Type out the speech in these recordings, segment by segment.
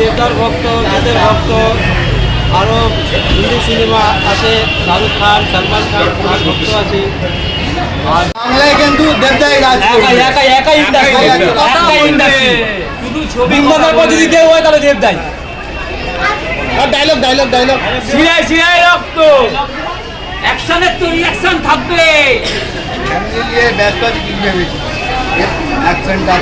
দেবদার ভক্ত জিতের ভক্ত আরও হিন্দি সিনেমা আছে শাহরুখ খান সলমান খান অনেক ভক্ত আছে। আর বাংলায় কিন্তু দেবদাই রাজ করবে। একা একা ইন্ডাস্ট্রি একা ইন্ডাস্ট্রি শুধু ছবি বিন্দনের পর যদি কেউ হয় তাহলে দেবদাই। আর ডায়লগ ডায়লগ ডায়লগ সিরাই সিরাই রক্ত। অ্যাকশনের তো থাকবে। ব্যস্ত আছে কি ভেবেছি অ্যাকশনটা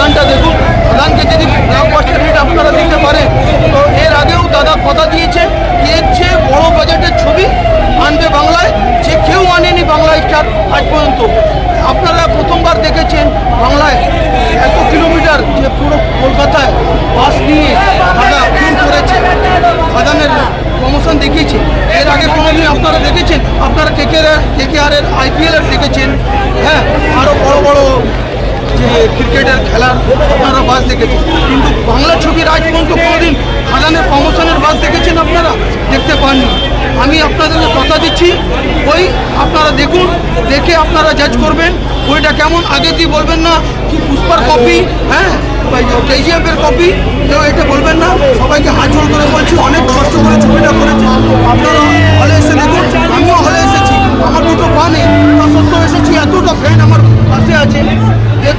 খাদানটা দেখুন। খাদানকে যদি ব্লকবাস্টার হিট আপনারা দেখতে পারেন, তো এর আগেও দাদা কথা দিয়েছে এর চেয়ে বড় বাজেটের ছবি আনবে বাংলায়, যে কেউ আনেনি বাংলা স্টার আজ পর্যন্ত। আপনারা প্রথমবার দেখেছেন বাংলায় এত কিলোমিটার যে পুরো কলকাতায় বাস নিয়ে দাদা ফোন করেছে। খাদানের প্রমোশন দেখিয়েছে। এর আগে কোনোদিন আপনারা দেখেছেন? আপনারা কে কে আর এর আইপিএল দেখেছেন। হ্যাঁ আরও বড় বড় যে ক্রিকেটের খেলার আপনারা বাস দেখেছেন। কিন্তু বাংলা ছবির আজ পর্যন্ত কোনোদিন খাদানের প্রমোশনের বাস দেখেছেন আপনারা? দেখতে পাননি। আমি আপনাদেরকে কথা দিচ্ছি, ওই আপনারা দেখুন, দেখে আপনারা জাজ করবেন, ওইটা কেমন, আগে দিয়ে বলবেন না, কি পুষ্পার কপি হ্যাঁ? কেজিএফ এর কপি কেউ এটা বলবেন না। সবাইকে হাত জোর করে বলছি, অনেক কষ্ট করে ছবিটা করেছে আপনারা হলে এসে দেখুন, আমিও হলে এসেছি। আমার দুটো পা নেই তা এসেছি, এতটা ফ্যান আমার পাশে আছে।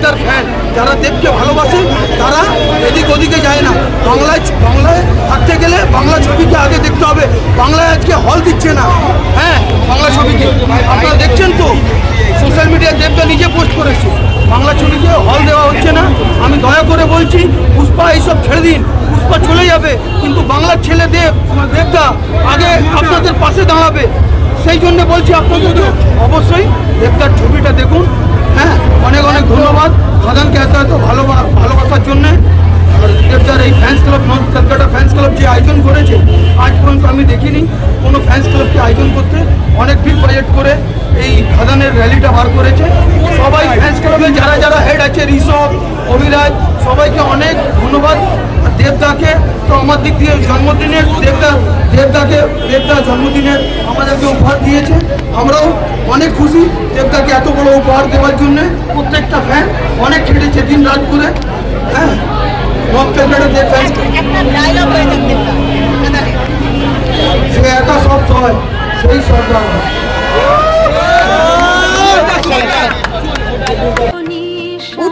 দেবদার ফ্যান। যারা দেবকে ভালোবাসে, তারা এদিক ওদিকে যায় না। বাংলায় বাংলায় থাকতে গেলে বাংলা ছবিকে আগে দেখতে হবে। বাংলায় আজকে হল দিচ্ছে না। হ্যাঁ বাংলা ছবিকে। আপনারা দেখছেন তো? সোশ্যাল মিডিয়ায় দেবদা নিজে পোস্ট করেছে। বাংলা ছবিকে হল দেওয়া হচ্ছে না। আমি দয়া করে বলছি, পুষ্পা, এইসব ছেড়ে দিন। পুষ্পা চলে যাবে, কিন্তু বাংলার ছেলে দেব দেবদা, আগে আপনাদের পাশে দাঁড়াবে। সেই জন্য বলছি আপনাদেরকে, অবশ্যই দেবদার ছবিটা দেখুন। হ্যাঁ অনেক অনেক ধন্যবাদ। খাদানকে এত এত ভালো ভালোবাসার জন্যে। দেবদার এই fans club north Kolkata fans club যে আয়োজন করেছে, আজ পর্যন্ত আমি দেখিনি। কোনো ফ্যান্স ক্লাবকে আয়োজন করতে অনেক বিগ বাজেট করে এই খাদানের র্যালিটা বার করেছে। সবাই ফ্যান্স ক্লাবে যারা যারা হেড আছে, ঋষভ, অভিরাজ, সবাইকে অনেক ধন্যবাদ। দেবদাকে তো আমার দিক দিয়ে জন্মদিনের দেবদা দেবদাকে দেবদা জন্মদিনের আমাদেরকে উপহার দিয়েছে। আমরাও অনেক খুশি দেবদাকে এত বড় উপহার দেওয়ার জন্য। প্রত্যেকটা ফ্যান অনেক খেটেছে দিন রাত করে। হ্যাঁ সে একা সব সয় সেই সরকার